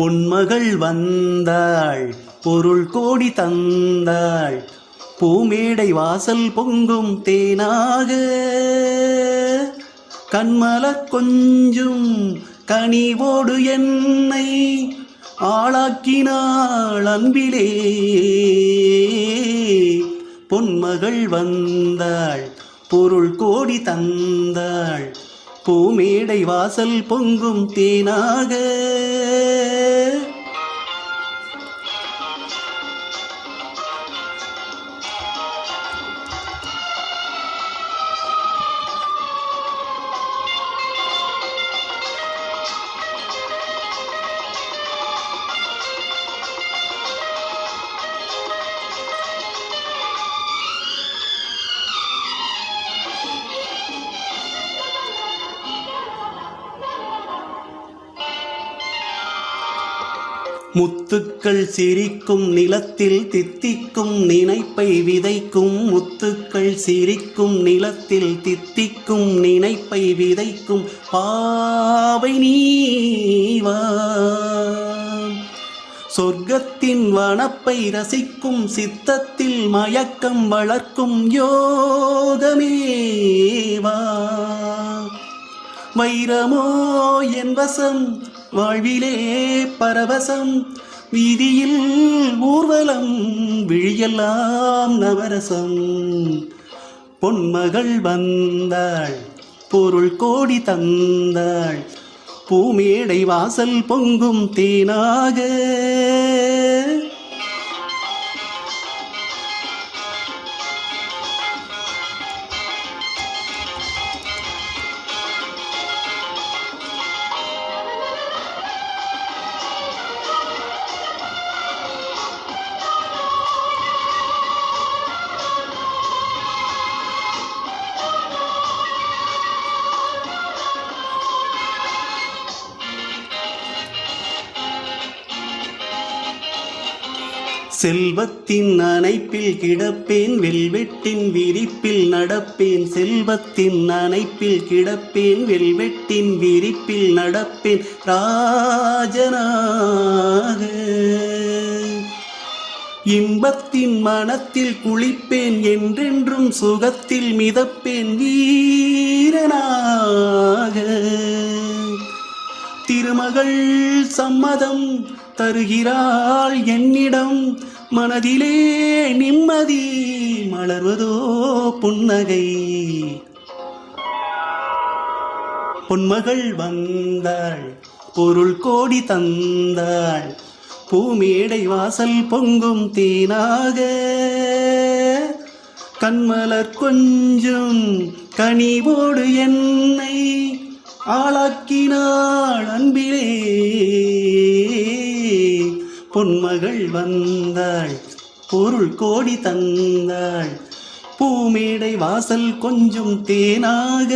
பொன்மகள் வந்தாள் பொருள் கோடி தந்தாள் பூமேடை வாசல் பொங்கும் தேனாக. கண்மல கொஞ்சும் கனிவோடு என்னை ஆளாக்கினாள் அன்பிலே. பொன்மகள் வந்தாள் பொருள் கோடி தந்தாள் பூமேடை வாசல் பொங்கும் தேனாக. முத்துக்கள் சிரிக்கும் நிலத்தில் தித்திக்கும் நினைப்பை விதைக்கும். முத்துக்கள் சிரிக்கும் நிலத்தில் தித்திக்கும் நினைப்பை விதைக்கும். பாவை நீவா சொர்க்கத்தின் வனப்பை ரசிக்கும் சித்தத்தில் மயக்கம் வளர்க்கும் யோகமேவா வைரமோ என் வசம் வாழ்விலே பரவசம் வீதியில் ஊர்வலம் விழியெல்லாம் நவரசம். பொன்மகள் வந்தாள் பொருள் கோடி தந்தாள் பூமேடை வாசல் பொங்கும் தேனாக. செல்வத்தின் அணைப்பில் கிடப்பேன் வெல்வெட்டின் விரிப்பில் நடப்பேன். செல்வத்தின் அணைப்பில் கிடப்பேன் வெல்வெட்டின் விரிப்பில் நடப்பேன். ராஜனாக இன்பத்தின் மனத்தில் குளிப்பேன் என்றென்றும் சுகத்தில் மிதப்பேன். வீரனாக திருமகள் சம்மதம் தருகிறாள் என்னிடம். மனதிலே நிம்மதி மலர்வதோ புன்னகை. பொன்மகள் வந்தாள் பொருள் கோடி தந்தாள் பூமேடை வாசல் பொங்கும் தேனாக. கண்மலர் கொஞ்சம் கனிவோடு என்னை ஆளாக்கினாள் அன்பிலே. பொன்மகள் வந்தாள் பொருள் கோடி தந்தாள் பூமேடை வாசல் கொஞ்சம் தேனாக.